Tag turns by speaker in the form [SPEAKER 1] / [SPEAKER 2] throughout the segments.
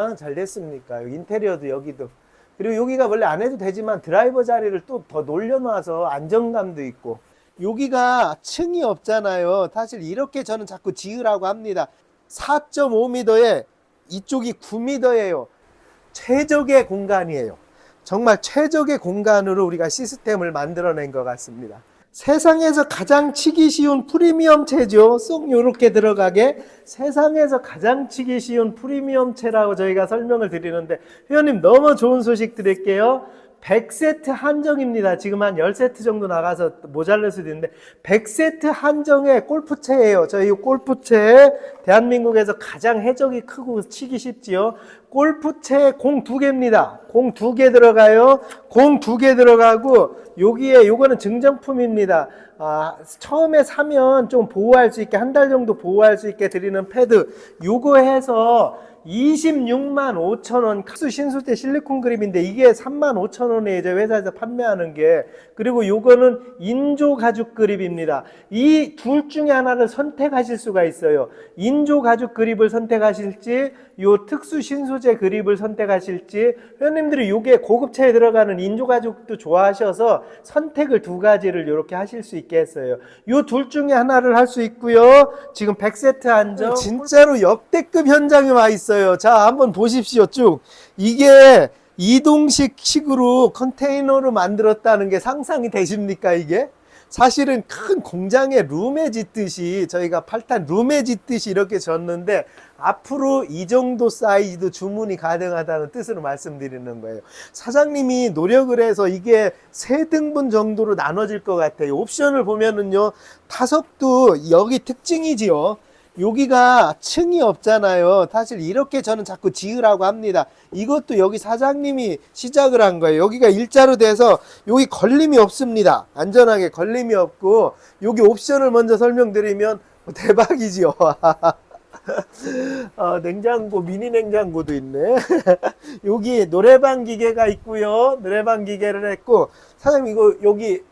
[SPEAKER 1] 얼마나 잘 됐습니까? 인테리어도 여기도. 그리고 여기가 원래 안 해도 되지만 드라이버 자리를 또 더 놀려놔서 안정감도 있고. 여기가 층이 없잖아요. 사실 이렇게 저는 자꾸 지으라고 합니다. 4.5m에 이쪽이 9m예요. 최적의 공간이에요. 정말 최적의 공간으로 우리가 시스템을 만들어낸 것 같습니다. 세상에서 가장 치기 쉬운 프리미엄 채죠. 쏙 요렇게 들어가게 세상에서 가장 치기 쉬운 프리미엄 채라고 저희가 설명을 드리는데 회원님 너무 좋은 소식 드릴게요. 100세트 한정입니다. 지금 한 10세트 정도 나가서 모자랄 수도 있는데 100세트 한정의 골프채예요. 저희 골프채 대한민국에서 가장 해적이 크고 치기 쉽지요. 골프채 공 두 개입니다. 공 두 개 들어가요. 공 두 개 들어가고 여기에 요거는 증정품입니다. 아, 처음에 사면 좀 보호할 수 있게 한 달 정도 보호할 수 있게 드리는 패드 요거 해서 26만 5천 원 카스 신소재 실리콘 그립인데 이게 3만 5천 원에 이제 회사에서 판매하는 게 그리고 요거는 인조 가죽 그립입니다. 이 둘 중에 하나를 선택하실 수가 있어요. 인조 가죽 그립을 선택하실지 요 특수 신소재 그립을 선택하실지 회원님들이 요게 고급차에 들어가는 인조 가죽도 좋아하셔서 선택을 두 가지를 이렇게 하실 수 있게 했어요. 요 둘 중에 하나를 할 수 있고요. 지금 100세트 한정 진짜로 역대급 현장에 와 있어요. 자, 한번 보십시오. 쭉. 이게 이동식 식으로 컨테이너로 만들었다는 게 상상이 되십니까, 이게? 사실은 큰 공장에 룸에 짓듯이 저희가 팔탄 룸에 짓듯이 이렇게 졌는데 앞으로 이 정도 사이즈도 주문이 가능하다는 뜻으로 말씀드리는 거예요. 사장님이 노력을 해서 이게 세 등분 정도로 나눠질 것 같아요. 옵션을 보면은요, 타석도 여기 특징이지요. 여기가 층이 없잖아요. 사실 이렇게 저는 자꾸 지으라고 합니다. 이것도 여기 사장님이 시작을 한 거예요. 여기가 일자로 돼서 여기 걸림이 없습니다. 안전하게 걸림이 없고 여기 옵션을 먼저 설명드리면 대박이지요. 어, 냉장고, 미니 냉장고도 있네. 여기 노래방 기계가 있고요. 노래방 기계를 했고 사장님 이거 여기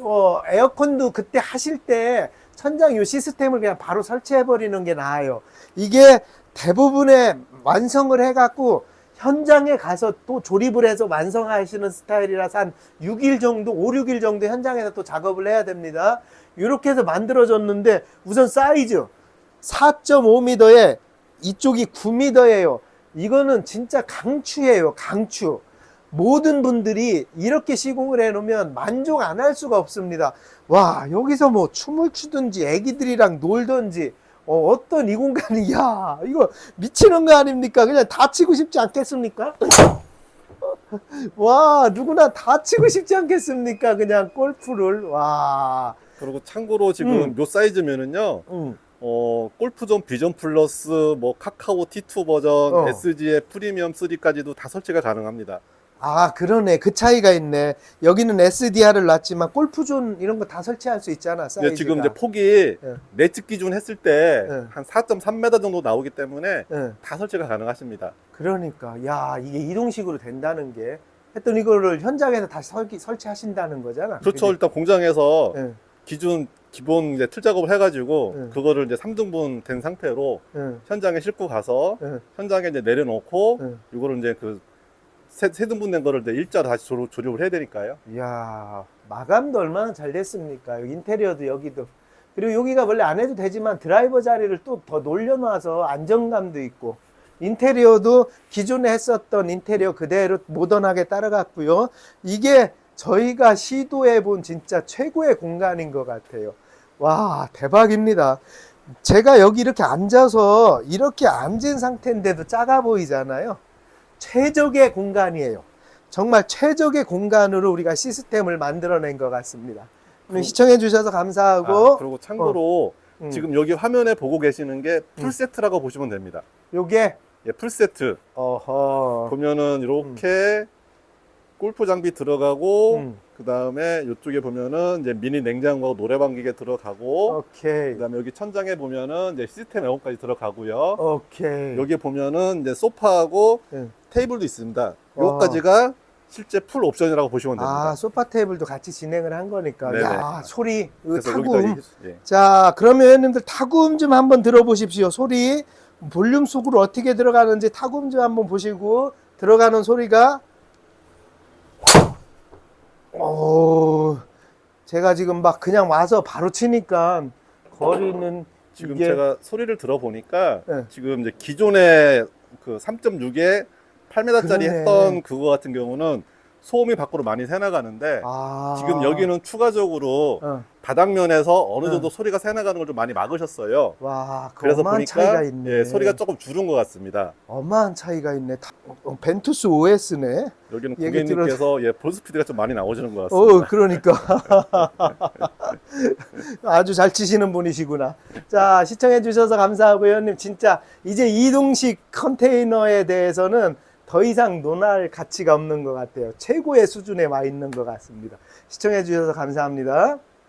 [SPEAKER 1] 어, 에어컨도 그때 하실 때 천장 요 시스템을 그냥 바로 설치해 버리는 게 나아요. 이게 대부분의 완성을 해갖고 현장에 가서 또 조립을 해서 완성하시는 스타일이라서 한 6일 정도, 5, 6일 정도 현장에서 또 작업을 해야 됩니다. 이렇게 해서 만들어졌는데 우선 사이즈 4.5m에 이쪽이 9m예요. 이거는 진짜 강추예요. 강추. 모든 분들이 이렇게 시공을 해놓으면 만족 안 할 수가 없습니다. 와, 여기서 뭐 춤을 추든지 애기들이랑 놀든지 어, 떤 이 공간이, 야, 이거 미치는 거 아닙니까? 그냥 다치고 싶지 않겠습니까? 와, 누구나 다치고 싶지 않겠습니까? 그냥 골프를, 와.
[SPEAKER 2] 그리고 참고로 지금
[SPEAKER 1] 음.
[SPEAKER 2] 요 사이즈면은요,
[SPEAKER 1] 음.
[SPEAKER 2] 어, 골프존 비전 플러스, 뭐 카카오 T2 버전,
[SPEAKER 1] 어.
[SPEAKER 2] SG의 프리미엄 3까지도 다 설치가 가능합니다.
[SPEAKER 1] 아, 그러네. 그 차이가 있네. 여기는 SDR을 놨지만 골프존 이런 거 다 설치할 수 있잖아. 사이즈가.
[SPEAKER 2] 이제 지금 이제 폭이
[SPEAKER 1] 예.
[SPEAKER 2] 내측 기준 했을 때
[SPEAKER 1] 예.
[SPEAKER 2] 한 4.3m 정도 나오기 때문에
[SPEAKER 1] 예.
[SPEAKER 2] 다 설치가 가능하십니다.
[SPEAKER 1] 그러니까 야 이게 이동식으로 된다는 게 했더니 이거를 현장에서 다시 설기, 설치하신다는 거잖아.
[SPEAKER 2] 그렇죠. 일단 공장에서
[SPEAKER 1] 예,
[SPEAKER 2] 기준 기본 이제 틀 작업을 해가지고
[SPEAKER 1] 예.
[SPEAKER 2] 그거를 이제 3등분 된 상태로
[SPEAKER 1] 예,
[SPEAKER 2] 현장에 싣고 가서
[SPEAKER 1] 예,
[SPEAKER 2] 현장에 이제 내려놓고
[SPEAKER 1] 예.
[SPEAKER 2] 이거를 이제 그 세, 세 등분 된 거를 이제 일자로 다시 조립, 조립을 해야 되니까요.
[SPEAKER 1] 이야 마감도 얼마나 잘 됐습니까? 인테리어도 여기도 그리고 여기가 원래 안 해도 되지만 드라이버 자리를 또 더 놀려놔서 안정감도 있고 인테리어도 기존에 했었던 인테리어 그대로 모던하게 따라갔고요. 이게 저희가 시도해 본 진짜 최고의 공간인 것 같아요. 와 대박입니다. 제가 여기 이렇게 앉아서 이렇게 앉은 상태인데도 작아 보이잖아요. 최적의 공간이에요. 정말 최적의 공간으로 우리가 시스템을 만들어낸 것 같습니다. 오늘 시청해 주셔서 감사하고
[SPEAKER 2] 아, 그리고 참고로
[SPEAKER 1] 음.
[SPEAKER 2] 지금 여기 화면에 보고 계시는 게 풀세트라고 보시면 됩니다.
[SPEAKER 1] 요게
[SPEAKER 2] 예, 풀세트
[SPEAKER 1] 어허
[SPEAKER 2] 보면은 이렇게 골프 장비 들어가고
[SPEAKER 1] 음.
[SPEAKER 2] 그 다음에 이쪽에 보면은 이제 미니 냉장고하고 노래방 기계 들어가고
[SPEAKER 1] 오케이
[SPEAKER 2] 그 다음에 여기 천장에 보면은 이제 시스템 에어컨까지 들어가고요.
[SPEAKER 1] 오케이
[SPEAKER 2] 여기 보면은 이제 소파하고
[SPEAKER 1] 음.
[SPEAKER 2] 테이블도 있습니다.
[SPEAKER 1] 어.
[SPEAKER 2] 요거까지가 실제 풀 옵션이라고 보시면 됩니다.
[SPEAKER 1] 아 소파 테이블도 같이 진행을 한 거니까
[SPEAKER 2] 네네.
[SPEAKER 1] 야 소리
[SPEAKER 2] 그래서
[SPEAKER 1] 타구음
[SPEAKER 2] 이- 예.
[SPEAKER 1] 자 그러면 회원님들 타구음 좀 한번 들어보십시오 소리 볼륨 속으로 어떻게 들어가는지 타공 좀 한번 보시고 들어가는 소리가 오 제가 지금 막 그냥 와서 바로 치니까 거리는
[SPEAKER 2] 지금
[SPEAKER 1] 이게
[SPEAKER 2] 제가 소리를 들어보니까
[SPEAKER 1] 네.
[SPEAKER 2] 지금 이제 기존에 그 3.6에 8m짜리
[SPEAKER 1] 그러네.
[SPEAKER 2] 했던 그거 같은 경우는 소음이 밖으로 많이 새나가는데
[SPEAKER 1] 아
[SPEAKER 2] 지금 여기는 추가적으로
[SPEAKER 1] 어.
[SPEAKER 2] 바닥면에서 어느
[SPEAKER 1] 네.
[SPEAKER 2] 정도 소리가 새나가는 걸 좀 많이 막으셨어요.
[SPEAKER 1] 와
[SPEAKER 2] 그래서
[SPEAKER 1] 어마한 차이가
[SPEAKER 2] 보니까
[SPEAKER 1] 있네
[SPEAKER 2] 예, 소리가 조금 줄은 것 같습니다.
[SPEAKER 1] 어마한 차이가 있네 다- 어, 벤투스 OS네
[SPEAKER 2] 여기는
[SPEAKER 1] 얘기
[SPEAKER 2] 고객님께서 예, 볼 스피드가 좀 많이 나오시는 것 같습니다.
[SPEAKER 1] 어, 그러니까. 아주 잘 치시는 분이시구나. 자, 시청해 주셔서 감사하고요, 형님. 진짜 이제 이동식 컨테이너에 대해서는 더 이상 논할 가치가 없는 것 같아요. 최고의 수준에 와 있는 것 같습니다. 시청해 주셔서 감사합니다.